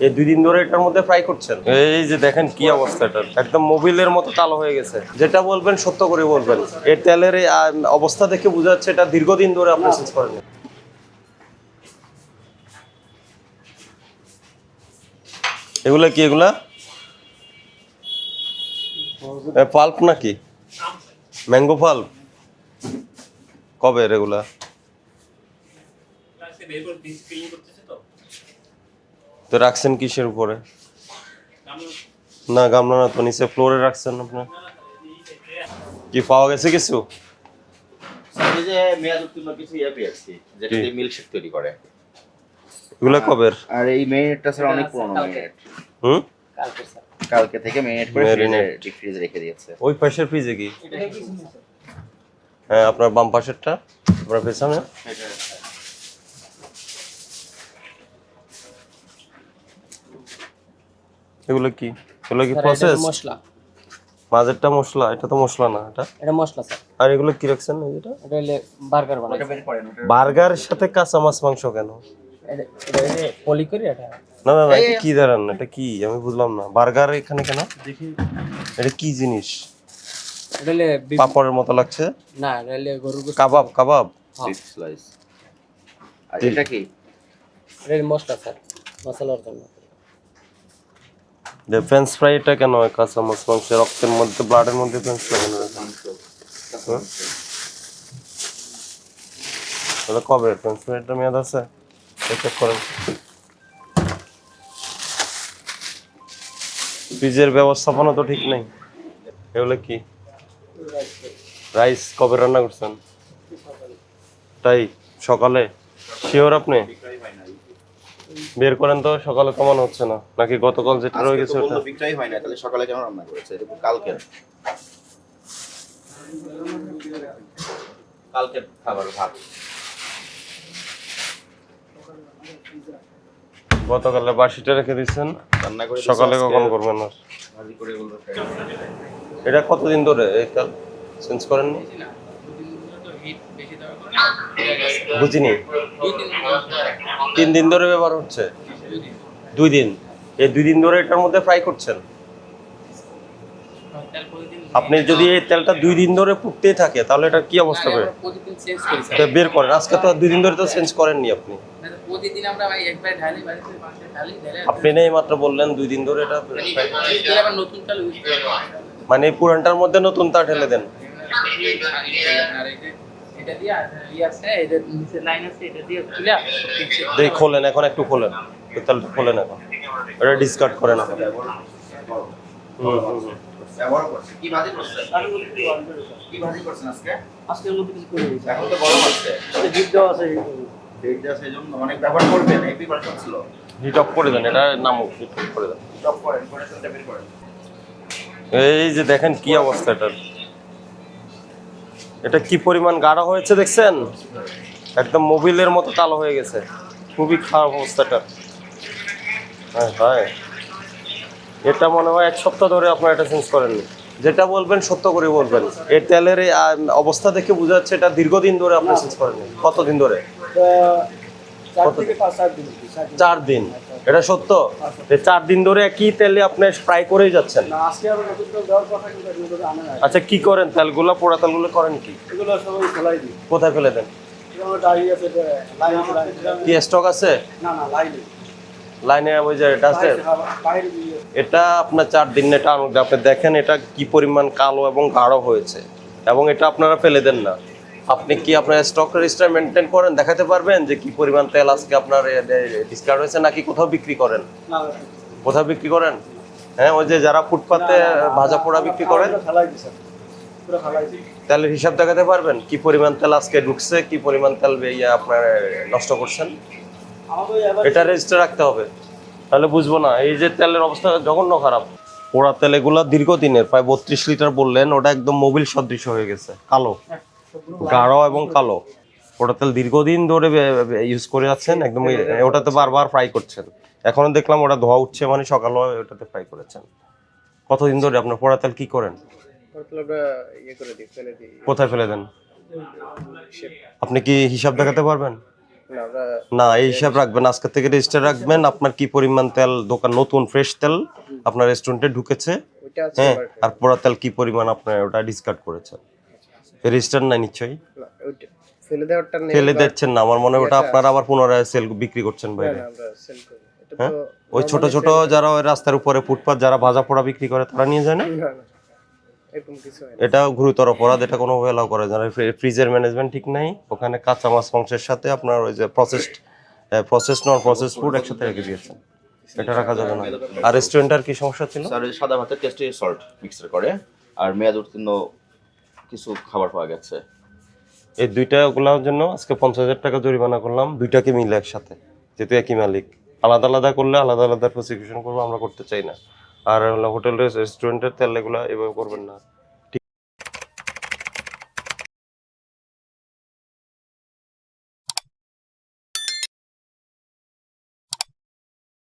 এই দুই দিন ধরে এটার মধ্যে ফ্রাই করছেন? এই যে দেখেন কি অবস্থা এটার। একদম মোবিলের মতো কালো হয়ে গেছে। যেটা বলবেন সত্য করে বলবেন। এই তেলের এই, অবস্থা দেখে বোঝা যাচ্ছে এটা দীর্ঘদিন ধরে আপনি চেঞ্জ করেন এগুলা কি এগুলা? পাল্প নাকি? ম্যাঙ্গো পাল্প কবে এগুলা লাগছে বের করে ডিস ক্লিন করতেছে তো রাখছেন কিসের উপরে? না গামলা না তো নিচে ফ্লোরে রাখছেন আপনার কি পাওয়া গেছে কিছু? আমি যে মেয়াদ উত্তীর্ণ কিছু ইয়ে এগুলা কবের? আর এই মেরিনেটটা স্যার অনেক পুরনো মেরিনেট হুম? কালকে থেকে মেরিনেট করে ফ্রিজে রেখে দিয়েছে। ওই পাশের ফ্রিজে কি? হ্যাঁ আপনার বাম পাশেরটা আপনার পেছনে। এগুলো কি? এগুলো কি প্রসেস মশলা। মাঝেরটা মশলা? এটা তো মশলা না এটা? এটা মশলা স্যার। আর এগুলো কি রাখছেন এই যেটা? এটা হলে বার্গার বানাই ওটা বের করেন বার্গারের সাথে কাঁচা মাছ মাংস কেন? এটা এটা পলি করি এটা। না না না কি দাঁড়ান এটা কি? আমি বুঝলাম না। বার্গার এখানে কেন? এটা কি জিনিস? এটা হলে পাপড়ের মতো লাগছে? না এটা হলে গরুর কাবাব কাবাব? স্লাইস আর এটা কি? এটা মশলা স্যার মশলার জন্য। যে ফ্রেঞ্চ ফ্রাই এটা কেন হয়? কাঁচা মাছ মাংস রক্তের মধ্যে ব্লাডের মধ্যে ফ্রেঞ্চ ফ্রাই কেন? ওটা কবে? ফ্রেঞ্চ ফ্রাইটা মেয়াদ আছে? চেক করেন। ফ্রিজের ব্যবস্থাপনা তো ঠিক নেই। এগুলো কি? রাইস কবে রান্না করছেন? তাই সকালে? শিওর আপনি? বের করেন তো সকালে কমানো হচ্ছে না। নাকি গতকাল যেটা রয়ে গেছে ওটা? বিক্রয় হয় না তাহলে সকালে কেন রান্না করেছে? এটা কালকে কালকে খাবার ভাত। গতকালে বাসিটা রেখে দিচ্ছেন রান্না করে সকালে কখন করবেন আর? ভাজি করে এটা কতদিন ধরে এই তেল চেঞ্জ করেননি? বুঝিনি। তিন দিন ধরে ব্যবহার হচ্ছে? দুই দিন? এই দুই দিন ধরে এটার মধ্যে ফ্রাই করছেন? আপনি যদি এই তেলটা দুই দিন ধরে ফুটতেই থাকে, তাহলে এটা কি অবস্থা হবে বের করেন। আজকে তো দুই দিন ধরে তো চেঞ্জ করেননি আপনি। আপনি নেই মাত্র বললেন দুই দিন ধরে এটা মানে পুরানটার মধ্যে নতুন তা ঢেলে দেন। দেখি খোলেন এখন একটু খোলেন। এই তেলটা খোলেন এখন। এটা ডিসকার্ড করেন এখন। হিট অফ করে দেন এটা নামুক হিট অফ করে দেন। এই যে দেখেন কি অবস্থা এটার। এটা কি পরিমাণ গাঢ় হয়েছে দেখছেন? একদম মোবিলের মতো কালো হয়ে গেছে। খুবই খারাপ অবস্থাটা। হ্যাঁ এটা মনে হয় এক সপ্তাহ ধরে আপনার এটা চেঞ্জ করেননি। যেটা বলবেন সত্য করে বলবেন। এর তেলের অবস্থা দেখে বোঝা যাচ্ছে এটা দীর্ঘদিন ধরে আপনি চেঞ্জ করেননি। কতদিন ধরে? চার দিন এটা সত্য? এই চার দিন ধরে একই তেলে আপনি ফ্রাই করেই যাচ্ছেন? আচ্ছা কি করেন? তেলগুলো পোড়া তেলগুলো করেন কি? কোথায় ফেলে দেন? কি স্টক আছে? লাইনে। ওই যে দিয়ে। এটা আপনার চার দিন এটা আপনি দেখেন এটা কি পরিমাণ কালো এবং গাঢ় হয়েছে। এবং এটা আপনারা ফেলে দেন না। আপনি কি আপনার স্টক রেজিস্টার মেনটেন করেন দেখাতে পারবেন যে কি পরিমাণ তেল আজকে আপনার ডিসকাউন্ট হয়েছে নাকি কোথাও বিক্রি করেন? কোথাও বিক্রি করেন? হ্যাঁ ওই যে যারা ফুটপাতে ভাজা পোড়া বিক্রি করেন? তেলের হিসাব দেখাতে পারবেন? কি পরিমাণ তেল আজকে ঢুকছে কি পরিমাণ তেল ইয়ে আপনার নষ্ট করছেন? এটা রেজিস্টার রাখতে হবে। তাহলে বুঝব না এই যে তেলের অবস্থা জঘন্য খারাপ। পোড়া তেল এগুলা দীর্ঘদিনের প্রায় বত্রিশ লিটার বললেন ওটা একদম মোবিল সদৃশ হয়ে গেছে কালো। গাঢ় এবং কালো। ওটা তেল দীর্ঘদিন ধরে ইউজ করে যাচ্ছেন একদম ওটাতে বারবার ফ্রাই করছেন। এখনও দেখলাম ওটা ধোয়া উঠছে মানে সকালে ওটাতে ফ্রাই করেছেন। কতদিন ধরে আপনার পোড়া তেল কি করেন? ইয়ে কোথায় ফেলে দেন? আপনি কি হিসাব দেখাতে পারবেন? না এই হিসাব রাখবেন। আজকে থেকে রেজিস্টার রাখবেন আপনার কি পরিমাণ তেল দোকান নতুন ফ্রেশ তেল আপনার রেস্টুরেন্টে ঢুকেছে হ্যাঁ? আর পোড়া তেল কি পরিমাণ আপনার ওটা ডিসকার্ড করেছেন? রেজিস্টার নাই নিশ্চয়ই। না, ওইটা ফেলে দেওয়ারটা ফেলে দিচ্ছেন না আমার মনে হয় ওটা আপনারা আবার পুনরায় সেল বিক্রি করছেন বাইরে না, আমরা সেল করি এটা হ্যাঁ? ওই ছোট ছোট যারা ওই রাস্তার উপরে ফুটপাত যারা ভাজা পোড়া বিক্রি করে তারা নিয়ে যায় না? এটা গুরুতর অপরাধ এটা কোনো এলাও করে যায় না। ফ্রিজের ম্যানেজমেন্ট ঠিক নাই ওখানে কাঁচা মাছ মাংসের সাথে আপনার ওই যে processed process non process food একসাথে রেখে দিয়েছেন। এটা রাখা যাবে না। আর রেস্টুরেন্টের কি সমস্যা ছিল? স্যার সাদা ভাতের টেস্টে সল্ট মিক্সার করে আর মেয়াদ উত্তীর্ণ কিছু খাবার পাওয়া গেছে। এই দুইটা ওগুলোর জন্য আজকে পঞ্চাশ হাজার টাকা জরিমানা করলাম, দুইটাকে মিলে একসাথে, যেহেতু একই মালিক। আলাদা আলাদা করলে আলাদা আলাদা প্রসিকিউশন করব, আমরা করতে চাই না। আর হোটেল রেস্টুরেন্টের তেল এগুলো এভাবে করবেন না।